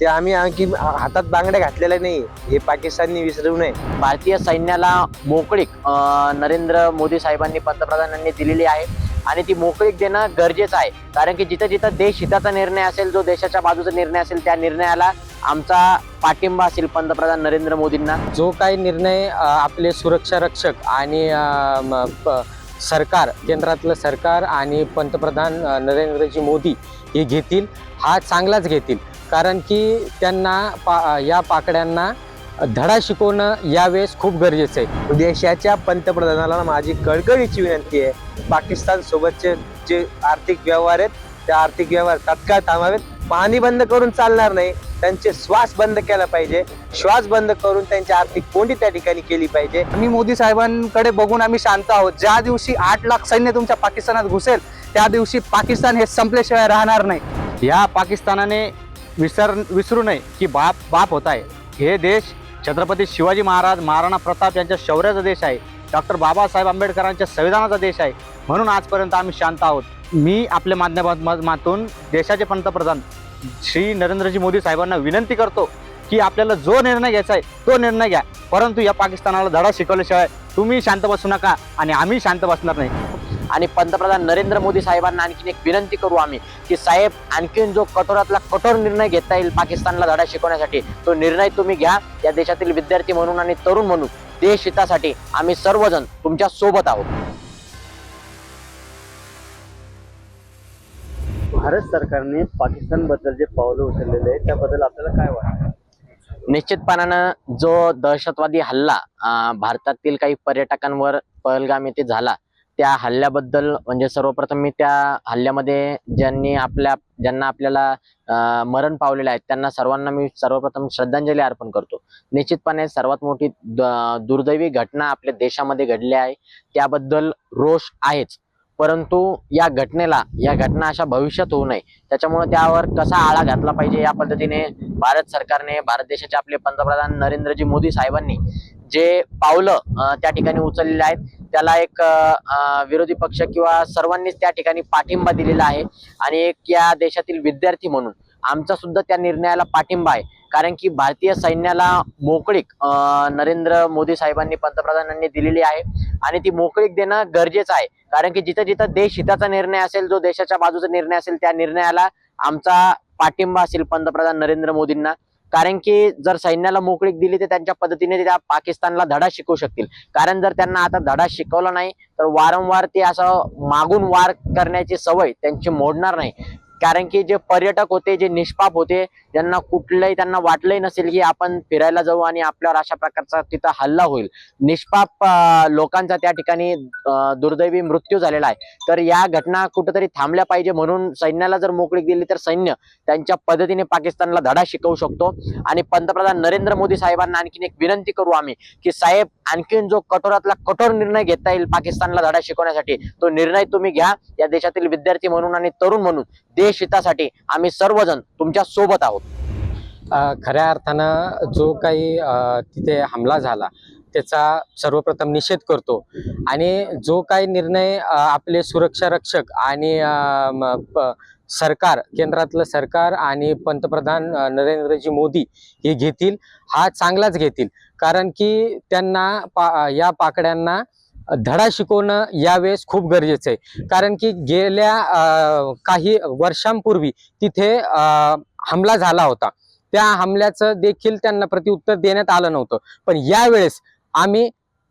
ते आम्ही आणखी हातात बांगड्या घातलेल्या नाही. हे पाकिस्ताननी विसरू नये. भारतीय सैन्याला मोकळीक नरेंद्र मोदी साहेबांनी पंतप्रधानांनी दिलेली आहे. आणि ती मोकळीक देणं गरजेचं आहे. कारण की जिथं जिथं देश हिताचा निर्णय असेल जो देशाच्या बाजूचा निर्णय असेल त्या निर्णयाला आमचा पाठिंबा असेल पंतप्रधान नरेंद्र मोदींना. जो काही निर्णय आपले सुरक्षा रक्षक आणि सरकार केंद्रातलं सरकार आणि पंतप्रधान नरेंद्रजी मोदी हे घेतील हा चांगलाच घेतील. कारण की त्यांना पा या पाकड्यांना धडा शिकवणं यावेळेस खूप गरजेचं आहे. देशाच्या पंतप्रधानाला माझी कळकळीची विनंती आहे. पाकिस्तान सोबतचे जे आर्थिक व्यवहार आहेत त्या आर्थिक व्यवहार तात्काळ थांबावेत. पाणी बंद करून चालणार नाही. त्यांचे श्वास बंद केला पाहिजे. श्वास बंद करून त्यांची आर्थिक कोंडी त्या ठिकाणी केली पाहिजे. आम्ही मोदी साहेबांकडे बघून आम्ही शांत आहोत. ज्या दिवशी आठ लाख सैन्य तुमच्या पाकिस्तानात घुसेल त्या दिवशी पाकिस्तान हे संपल्याशिवाय राहणार नाही. या पाकिस्तानाने विसर विसरू नये की बाप बाप होत आहे. हे देश छत्रपती शिवाजी महाराज महाराणा प्रताप यांच्या शौर्याचा देश आहे. डॉक्टर बाबासाहेब आंबेडकरांच्या संविधानाचा देश आहे. म्हणून आजपर्यंत आम्ही शांत आहोत. मी आपल्या माध्यमातून देशाचे पंतप्रधान श्री नरेंद्रजी मोदी साहेबांना विनंती करतो की आपल्याला जो निर्णय घ्यायचा आहे तो निर्णय घ्या. परंतु या पाकिस्तानाला धडा शिकवल्याशिवाय तुम्ही शांत बसू नका आणि आम्ही शांत बसणार नाही. आणि पंतप्रधान नरेंद्र मोदी साहेबांना आणखीन एक विनंती करू आम्ही की साहेब आणखीन जो कठोरातला कठोर निर्णय घेता येईल पाकिस्तानला धडा शिकवण्यासाठी तो निर्णय तुम्ही घ्या. या देशातील विद्यार्थी म्हणून आणि तरुण म्हणून देश हितासाठी आम्ही सर्वजण तुमच्यासोबत आहोत. भारत सरकारने पाकिस्तानबद्दल जे पावलं उचललेले आहे त्याबद्दल आपल्याला काय वाटतं? निश्चितपणानं जो दहशतवादी हल्ला भारतातील काही पर्यटकांवर पहलगाम येथे झाला त्या हल्ल्याबद्दल म्हणजे सर्वप्रथम मी त्या हल्ल्यामध्ये ज्यांनी आपल्या ज्यांना आपल्याला मरण पावलेलं आहे त्यांना सर्वांना मी सर्वप्रथम श्रद्धांजली अर्पण करतो. निश्चितपणे सर्वात मोठी द- दुर्दैवी घटना आपल्या देशामध्ये घडली आहे त्याबद्दल रोष आहेच. परंतु या घटनेला या घटना अशा भविष्यात होऊ नये. त्याच्यामुळे त्यावर कसा आळा घातला पाहिजे या पद्धतीने भारत सरकारने भारत देशाचे आपले पंतप्रधान नरेंद्रजी मोदी साहेबांनी जे पावलं त्या ठिकाणी उचललेले आहेत त्याला एक विरोधी पक्ष किंवा सर्वांनीच त्या ठिकाणी पाठिंबा दिलेला आहे. आणि एक या देशातील विद्यार्थी म्हणून आमचा सुद्धा त्या निर्णयाला पाठिंबा आहे. कारण की भारतीय सैन्याला मोकळीक नरेंद्र मोदी साहेबांनी पंतप्रधानांनी दिलेली आहे. आणि ती मोकळीक देणं गरजेचं आहे. कारण की जिथं जिथं देश हिताचा निर्णय असेल जो देशाच्या बाजूचा निर्णय असेल त्या निर्णयाला आमचा पाठिंबा असेल पंतप्रधान नरेंद्र मोदींना. कारण की जर सैन्याला मोकळीक दिली तर त्यांच्या पद्धतीने ते त्या पाकिस्तानला धडा शिकवू शकतील. कारण जर त्यांना आता धडा शिकवला नाही तर वारंवार ते असं मागून वार करण्याची सवय त्यांची मोडणार नाही. कारण की जे पर्यटक होते जे निष्पाप होते ज्यांना कुठलंही त्यांना वाटलंही नसेल की आपण फिरायला जाऊ आणि आपल्यावर अशा प्रकारचा तिथं हल्ला होईल. निष्पाप लोकांचा त्या ठिकाणी दुर्दैवी मृत्यू झालेला आहे. तर या घटना कुठेतरी थांबल्या पाहिजे म्हणून सैन्याला जर मोकळीक दिली तर सैन्य त्यांच्या पद्धतीने पाकिस्तानला धडा शिकवू शकतो. आणि पंतप्रधान नरेंद्र मोदी साहेबांना आणखीन एक विनंती करू आम्ही की साहेब आणखीन जो कठोरातला कठोर निर्णय घेता येईल पाकिस्तानला धडा शिकवण्यासाठी तो निर्णय तुम्ही घ्या. या देशातील विद्यार्थी म्हणून आणि तरुण म्हणून देश हितासाठी आम्ही सर्वजण तुमच्यासोबत आहोत. खऱ्या अर्थानं जो काही तिथे हमला झाला त्याचा सर्वप्रथम निषेध करतो. आणि जो काही निर्णय आपले सुरक्षा रक्षक आणि प- सरकार केंद्रातलं सरकार आणि पंतप्रधान नरेंद्रजी मोदी हे घेतील हा चांगलाच घेतील. कारण की त्यांना पा या पाकड्यांना धडा शिकवणं यावेळेस खूप गरजेचं आहे. कारण की गेल्या काही वर्षांपूर्वी तिथे हमला झाला होता. त्या हमल्याचं देखील त्यांना प्रतिउत्तर देण्यात आलं नव्हतं. पण यावेळेस आम्ही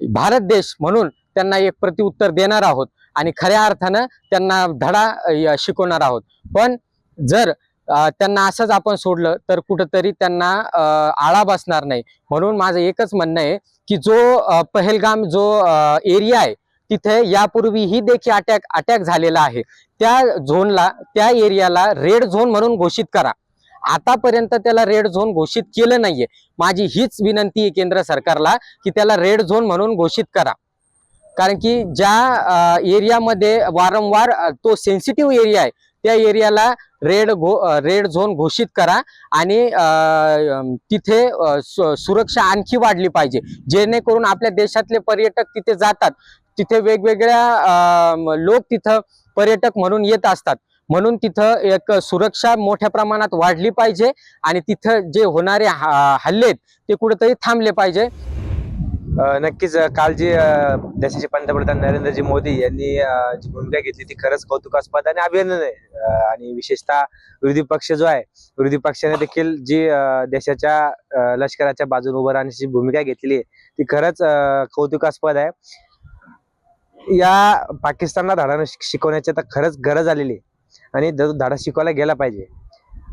भारत देश म्हणून त्यांना एक प्रतिउत्तर देणार आहोत आणि खऱ्या अर्थानं त्यांना धडा शिकवणार आहोत. पण जर त्यांना असंच आपण सोडलं तर कुठंतरी त्यांना आळा बसणार नाही. म्हणून माझं एकच म्हणणं आहे की जो पहलगाम जो एरिया आहे तिथे यापूर्वीही देखील अटॅक अटॅक झालेला आहे. त्या झोनला त्या एरियाला रेड झोन म्हणून घोषित करा. आतापर्यंत त्याला रेड झोन घोषित केलं नाहीये. माझी हीच विनंती आहे केंद्र सरकारला की त्याला रेड झोन म्हणून घोषित करा. कारण की ज्या एरियामध्ये वारंवार तो सेन्सिटिव्ह एरिया आहे त्या एरियाला रेड घो रेड झोन घोषित करा आणि तिथे सुरक्षा आणखी वाढली पाहिजे. जेणेकरून आपल्या देशातले पर्यटक तिथे जातात. तिथे वेगवेगळ्या लोक तिथं पर्यटक म्हणून येत असतात. म्हणून तिथं एक सुरक्षा मोठ्या प्रमाणात वाढली पाहिजे आणि तिथं जे होणारे हा- हल्ले आहेत, ते कुठेतरी थांबले पाहिजे. नक्कीच काल जी देशाचे पंतप्रधान नरेंद्रजी मोदी यांनी जी भूमिका घेतली ती खरंच कौतुकास्पद आणि अभिनंदन आहे. आणि विशेषतः विरोधी पक्ष जो आहे विरोधी पक्षाने देखील जी देशाच्या लष्कराच्या बाजूने उभं राहण्याची भूमिका घेतलेली आहे ती खरंच कौतुकास्पद आहे. या पाकिस्तानला धडा शिकवण्याची आता खरंच गरज आलेली आहे. आणि धाडा शिकवायला गेला पाहिजे.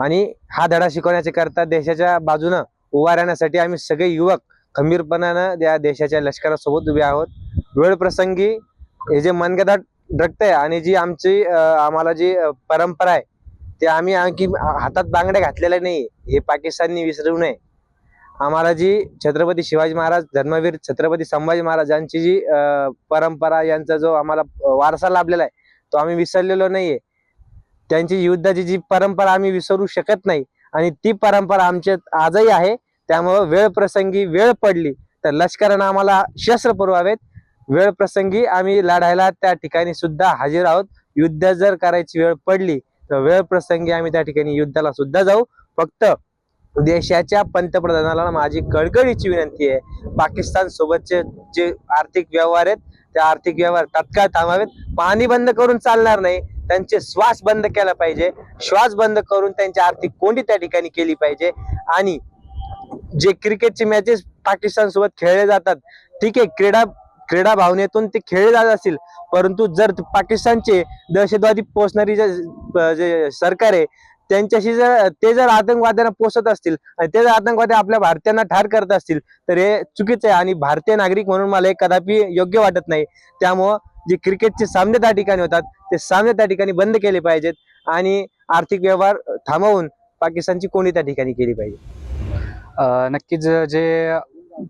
आणि हा धडा शिकवण्याच्या करता देशाच्या बाजूनं उभा राहण्यासाठी आम्ही सगळे युवक खंबीरपणानं या देशाच्या लष्करासोबत उभे आहोत. वेळ प्रसंगी हे जे मनगटात आहे आणि जी आमची आम्हाला जी परंपरा आहे ते आम्ही आणखी हातात बांगड्या घातलेल्या नाही हे पाकिस्ताननी विसरू नये. आम्हाला जी छत्रपती शिवाजी महाराज धर्मवीर छत्रपती संभाजी महाराजांची जी परंपरा यांचा जो आम्हाला वारसा लाभलेला आहे तो आम्ही विसरलेलो नाहीये. त्यांची युद्धाची जी परंपरा आम्ही विसरू शकत नाही आणि ती परंपरा आमच्यात आजही आहे. त्यामुळं वेळ प्रसंगी वेळ पडली तर लष्करानं आम्हाला शस्त्र पुरवावेत. वेळ प्रसंगी आम्ही लढायला त्या ठिकाणी सुद्धा हजर आहोत. युद्ध जर करायची वेळ पडली तर वेळ प्रसंगी आम्ही त्या ठिकाणी युद्धाला सुद्धा जाऊ. फक्त देशाच्या पंतप्रधानाला माझी कळकळीची विनंती आहे. पाकिस्तान सोबतचे जे आर्थिक व्यवहार आहेत ते आर्थिक व्यवहार तात्काळ थांबावेत. पाणी बंद करून चालणार नाही. त्यांचे श्वास बंद केला पाहिजे. श्वास बंद करून त्यांची आर्थिक कोंडी त्या ठिकाणी केली पाहिजे. आणि जे क्रिकेटचे मॅचेस पाकिस्तान सोबत खेळले जातात ठीक आहे क्रीडा क्रीडा भावनेतून ते खेळले जात असतील परंतु जर पाकिस्तानचे दहशतवादी पोचणारी जे सरकार आहे त्यांच्याशी जर ते जर आतंकवाद्यांना पोसत असतील आणि ते जर आतंकवादी आपल्या भारतीयांना ठार करत असतील तर हे चुकीचं आहे आणि भारतीय नागरिक म्हणून मला हे कदापि योग्य वाटत नाही. त्यामुळं जे क्रिकेटचे सामने त्या ठिकाणी होतात ते सामने त्या ठिकाणी बंद केले पाहिजेत आणि आर्थिक व्यवहार थांबवून पाकिस्तानची कोणी त्या ठिकाणी केली पाहिजे. नक्कीच जे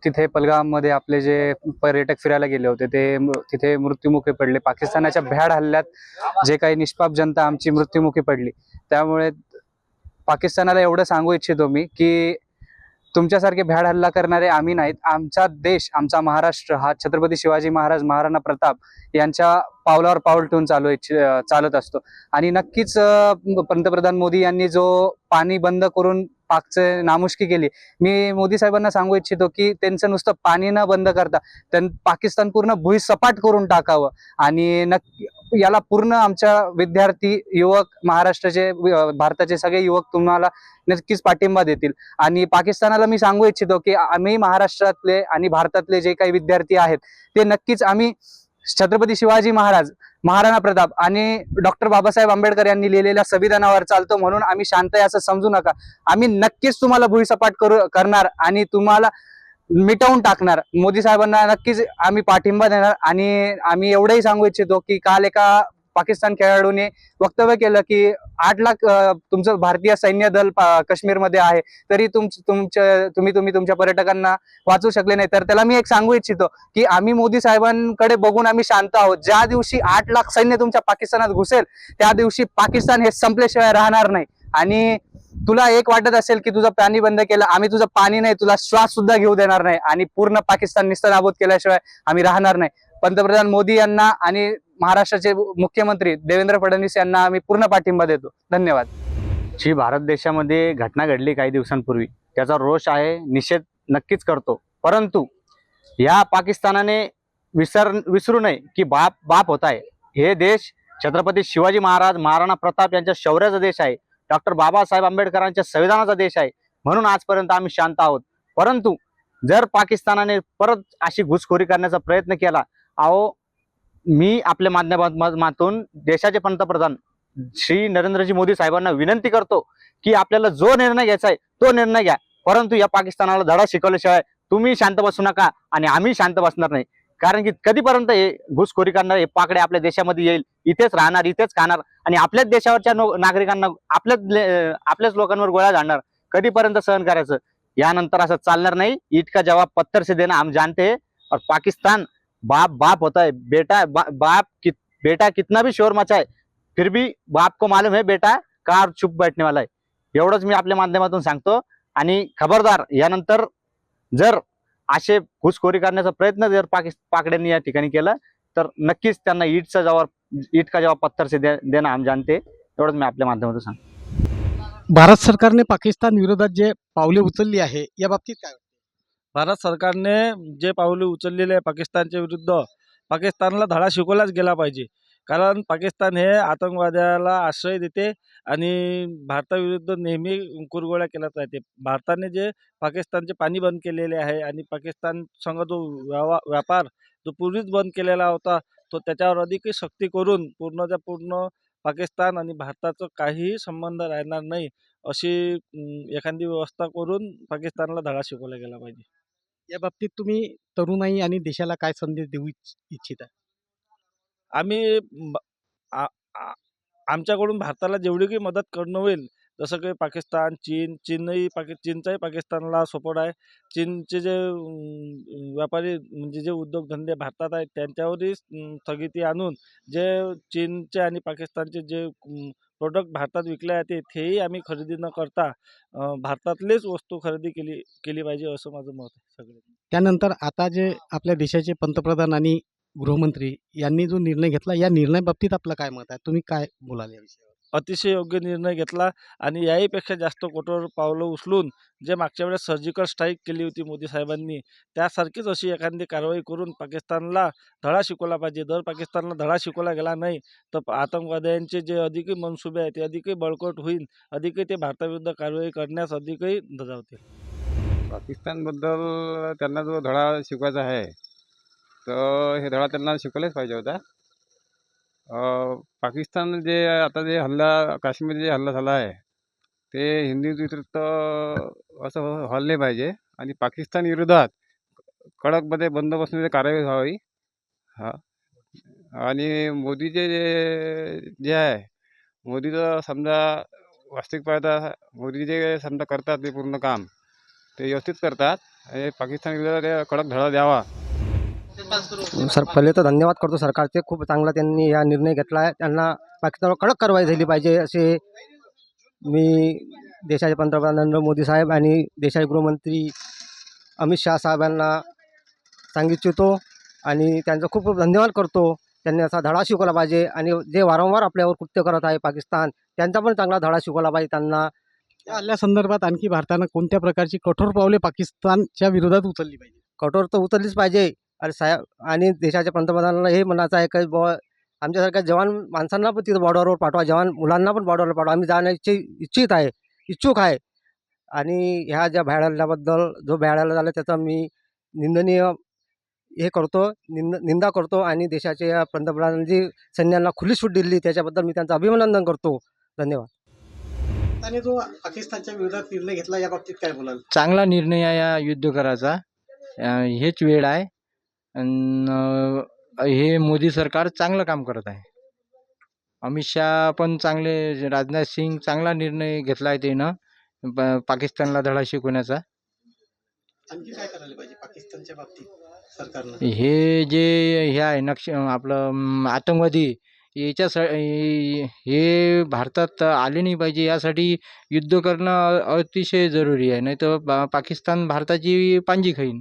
तिथे पलगाममध्ये आपले जे पर्यटक फिरायला गेले होते ते मृ- तिथे मृत्युमुखी पडले. पाकिस्तानाच्या भ्याड हल्ल्यात जे काही निष्पाप जनता आमची मृत्युमुखी पडली. त्यामुळे पाकिस्तानाला एवढं सांगू इच्छितो मी की तुमच्यासारखे भ्याड हल्ला करणारे आम्ही नाहीत. आमचा देश आमचा महाराष्ट्र हा छत्रपती शिवाजी महाराज महाराणा प्रताप यांच्या पावलावर पाऊल ठेवून चालू इच्छ- चालत असतो. आणि नक्कीच पंतप्रधान मोदी यांनी जो पाणी बंद करून पाकचे नामुष्की केली मी मोदी साहेबांना सांगू इच्छितो की त्यांचं नुसतं पाणी न बंद करता त्यां पाकिस्तान पूर्ण भुईसपाट करून टाकावं. आणि नक्की याला पूर्ण आमच्या विद्यार्थी युवक महाराष्ट्राचे भारताचे सगळे युवक तुम्हाला नक्कीच पाठिंबा देतील. आणि पाकिस्तानाला मी सांगू इच्छितो की आम्ही महाराष्ट्रातले आणि भारतातले जे काही विद्यार्थी आहेत ते नक्कीच आम्ही छत्रपती शिवाजी महाराज महाराणा प्रताप आणि डॉक्टर बाबासाहेब आंबेडकर यांनी लिहिलेल्या संविधानावर चालतो म्हणून आम्ही शांत आहे असं समजू नका. आम्ही नक्कीच तुम्हाला भुईसपाट करू करणार आणि तुम्हाला मिटवून टाकणार. मोदी साहेबांना नक्कीच आम्ही पाठिंबा देणार आणि आम्ही एवढंही सांगू इच्छितो की काल एका पाकिस्तान खेळाडूने वक्तव्य केलं की आठ लाख तुमचं भारतीय सैन्य दल पा- काश्मीरमध्ये आहे तरी तुम तुमच्या तुम्ही तुम्ही तुमच्या पर्यटकांना वाचू शकले नाही. तर त्याला मी एक सांगू इच्छितो की आम्ही मोदी साहेबांकडे बघून आम्ही शांत आहोत. ज्या दिवशी आठ लाख सैन्य तुमच्या पाकिस्तानात घुसेल त्या दिवशी पाकिस्तान हे संपल्याशिवाय राहणार नाही. आणि तुला एक वाटत असेल की तुझं पाणी बंद केलं आम्ही तुझं पाणी नाही तुला श्वास सुद्धा घेऊ देणार नाही. आणि पूर्ण पाकिस्तान निस्तनाबूत केल्याशिवाय आम्ही राहणार नाही. पंतप्रधान मोदी यांना आणि महाराष्ट्राचे मुख्यमंत्री देवेंद्र फडणवीस यांना आम्ही पूर्ण पाठिंबा देतो. धन्यवाद. जी भारत देशामध्ये घटना घडली काही दिवसांपूर्वी त्याचा रोष आहे निषेध नक्कीच करतो. परंतु या पाकिस्तानाने विसर विसरू नये की बाप बाप होत आहे. हे देश छत्रपती शिवाजी महाराज महाराणा प्रताप यांच्या शौर्याचा देश आहे. डॉक्टर बाबासाहेब आंबेडकरांच्या संविधानाचा देश आहे. म्हणून आजपर्यंत आम्ही शांत आहोत. परंतु जर पाकिस्तानाने परत अशी घुसखोरी करण्याचा प्रयत्न केला अहो मी आपल्या माध्यमातून देशाचे पंतप्रधान श्री नरेंद्रजी मोदी साहेबांना विनंती करतो की आपल्याला जो निर्णय घ्यायचा आहे तो निर्णय घ्या. परंतु या पाकिस्तानाला धडा शिकवल्याशिवाय तुम्ही शांत बसू नका आणि आम्ही शांत बसणार नाही. कारण की कधीपर्यंत हे घुसखोरी करणार हे पाकडे आपल्या देशामध्ये येईल इथेच राहणार इथेच खाणार आणि आपल्याच देशावरच्या नो- नागरिकांना आपल्याच आपल्याच लोकांवर गोळ्या झाडणार. कधीपर्यंत सहन करायचं? यानंतर असं चालणार नाही. इतका जवाब पत्थर से देणं हम जानते और पाकिस्तान बाप बाप होता है। बेटा बा, बाप कि, बेटा कितना भी शोर मचाए फिर भी बाप को मालूम है बेटा कार चुप बैठने वाला आहे एवढंच मी आपल्या माध्यमातून सांगतो आणि खबरदार यानंतर जर असे घुसखोरी करण्याचा प्रयत्न जर पाकिस्तान पाकड्यांनी या ठिकाणी केला तर नक्कीच त्यांना ईटचा जवाब ईट का जवाब पत्थर से दे, देणं हम जानते एवढंच मी आपल्या माध्यमातून सांगतो. भारत सरकारने पाकिस्तान विरोधात जे पावले उचलली आहे या बाबतीत काय भारत सरकारने जे पावले उचललेले आहे पाकिस्तानच्या विरुद्ध पाकिस्तानला धडा शिकवलाच गेला पाहिजे. कारण पाकिस्तान हे आतंकवाद्याला आश्रय देते आणि भारताविरुद्ध नेहमी कुरगोळ्या केल्याच राहते भारताने जे पाकिस्तानचे पाणी बंद केलेले आहे आणि पाकिस्तान संग जो व्यवा व्यापार जो पूर्वीच बंद केलेला होता तो त्याच्यावर अधिकही सक्ती करून पूर्णच्या पूर्ण पाकिस्तान आणि भारताचं काहीही संबंध राहणार नाही अशी एखादी व्यवस्था करून पाकिस्तानला धडा शिकवला गेला पाहिजे. या बाबतीत तुम्ही तरुणाई आणि देशाला काय संदेश देऊ इच्छ- इच्छिता? आम्ही ब- आ- आ- आमच्याकडून भारताला जेवढी काही मदत करणं होईल जसं काही पाकिस्तान चीन चीनही पाकि चीनचाही पाकिस्तानला सपोर्ट आहे. चीनचे जे अं, व्यापारी म्हणजे जे उद्योगधंदे भारतात आहेत त्यांच्यावरही अं, स्थगिती आणून जे चीनचे आणि पाकिस्तानचे जे प्रोडक्ट भारतात विकले जाते तेही आम्ही खरेदी न करता भारतातलेच वस्तू खरेदी केली केली पाहिजे असं माझं मत आहे सगळे त्यानंतर आता जे आपल्या देशाचे पंतप्रधान आणि गृहमंत्री यांनी जो निर्णय घेतला या निर्णयाबाबतीत आपलं काय मत आहे? तुम्ही काय बोलाल या विषयावर? अतिशय योग्य निर्णय घेतला आणि याहीपेक्षा जास्त कठोर पावलं उचलून जे मागच्या वेळेस सर्जिकल स्ट्राईक केली होती मोदी साहेबांनी त्यासारखीच अशी एखादी कारवाई करून पाकिस्तानला धडा शिकवला पाहिजे. जर पाकिस्तानला धडा शिकवला गेला नाही तर आतंकवाद्यांचे जे अधिकही मनसुबे आहेत ते अधिकही बळकट होईल अधिकही ते भारताविरुद्ध कारवाई करण्यास अधिकही धजावतील. पाकिस्तानबद्दल त्यांना जो धडा शिकवायचा आहे तर हे धडा त्यांना शिकवलेच पाहिजे होता. पाकिस्तान जे आता जे हल्ला काश्मीर जे हल्ला झाला आहे ते हिंदी विरुद्ध असं व्हायला नाही पाहिजे आणि पाकिस्तान विरोधात कडकमध्ये बंदोबस्ताची कारवाई व्हावी. हा. आणि मोदीचे जे जे आहे मोदीचं समजा वास्तविक पाहता मोदी जे समजा करतात ते पूर्ण काम ते व्यवस्थित करतात. आणि पाकिस्तान विरोधात कडक धडा द्यावा. सर पहिले तर धन्यवाद करतो सरकारचे. खूप चांगला त्यांनी हा निर्णय घेतला आहे त्यांना पाकिस्तानवर कडक कारवाई झाली पाहिजे असे मी देशाचे पंतप्रधान नरेंद्र मोदी साहेब आणि देशाचे गृहमंत्री अमित शहा साहेबांना सांगू इच्छितो आणि त्यांचा खूप खूप धन्यवाद करतो. त्यांनी असा धडा शिकवला पाहिजे आणि जे वारंवार आपल्यावर कृत्य करत आहे पाकिस्तान त्यांचा पण चांगला धडा शिकवला पाहिजे त्यांना. या हल्ल्यासंदर्भात आणखी भारतानं कोणत्या प्रकारची कठोर पावले पाकिस्तानच्या विरोधात उचलली पाहिजे? कठोर तर उचललीच पाहिजे. आणि साहेब आणि देशाच्या पंतप्रधानांना हे म्हणायचं आहे की बुवा आमच्यासारख्या जवान माणसांना पण तिथं बॉर्डरवर पाठवा जवान मुलांना पण बॉर्डरवर पाठवा. आम्ही जाण्याची इच्छित आहे इच्छुक आहे. आणि ह्या ज्या भ्याड हल्ल्याबद्दल जो भ्याड हल्ला झाला त्याचा मी निंदनीय हे करतो निंद निंदा करतो आणि देशाचे या पंतप्रधानांनी सैन्यांना खुली सूट दिली त्याच्याबद्दल मी त्यांचं अभिनंदन करतो. धन्यवाद. आणि जो पाकिस्तानच्या विरोधात निर्णय घेतला या बाबतीत काय बोलाल? चांगला निर्णय आहे या युद्ध करायचा. अं, हेच वेळ आहे. अं, हे मोदी सरकार चांगलं काम करत आहे. अमित शहा पण चांगले राजनाथ सिंग चांगला निर्णय घेतला आहे त्यानं प- पाकिस्तानला धडा शिकवण्याचा. आणखी काय करायला पाहिजे पाकिस्तानच्या बाबतीत सरकारनं? हे जे हे आहे नक्ष आपलं आतंकवादी याच्या हे भारतात आले नाही पाहिजे यासाठी युद्ध करणं अतिशय जरुरी आहे. नाही तर पाकिस्तान भारताची पांजी खाईन.